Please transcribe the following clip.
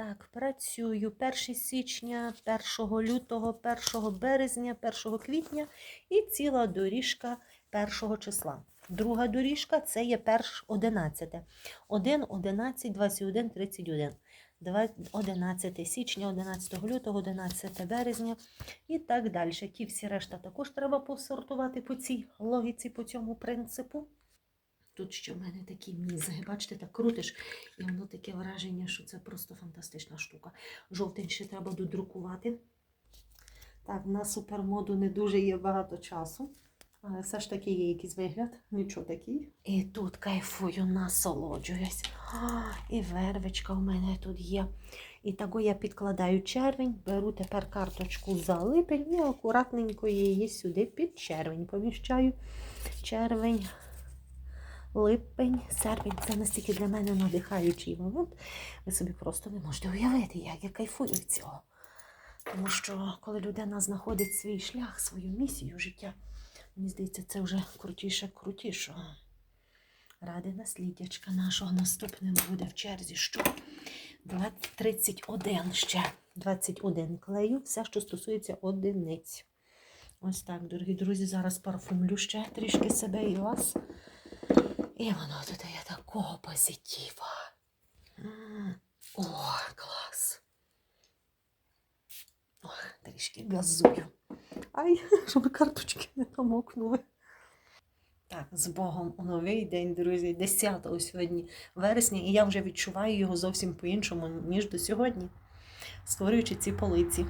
Так, працюю 1 січня, 1 лютого, 1 березня, 1 квітня і ціла доріжка 1 числа. Друга доріжка це є 1 11. 1, 11, 21, 31. 11 січня, 11 лютого, 11 березня і так далі. Ті всі решта також треба посортувати по цій логіці, по цьому принципу. Тут ще в мене такі мізи. Бачите, так крутиш, і воно таке враження, що це просто фантастична штука. Жовтень ще треба додрукувати. Так, на супермоду не дуже є багато часу. Але все ж таки є якийсь вигляд, нічого такий. І тут кайфую, насолоджуюсь. А, і вервичка у мене тут є. І того я підкладаю червень, беру тепер карточку за липень і акуратненько її сюди під червень поміщаю. Червень, липень, серпень це настільки для мене надихаючий момент. Ви собі просто не можете уявити, як я кайфую від цього. Тому що коли людина знаходить свій шлях, свою місію життя, мені здається, це вже крутіше крутішого. Ради наслідячка нашого наступним буде в черзі. Що? 20 31 ще. 21 клею, все, що стосується одиниць. Ось так, дорогі друзі, зараз парфумлю ще трішки себе і вас. І воно додає такого позитива. О, клас. Ох, трішки газую. Ай, щоб карточки не намокнули. Так, з Богом у новий день, друзі, 10 сьогодні вересня, і я вже відчуваю його зовсім по-іншому, ніж до сьогодні, створюючи ці полиці.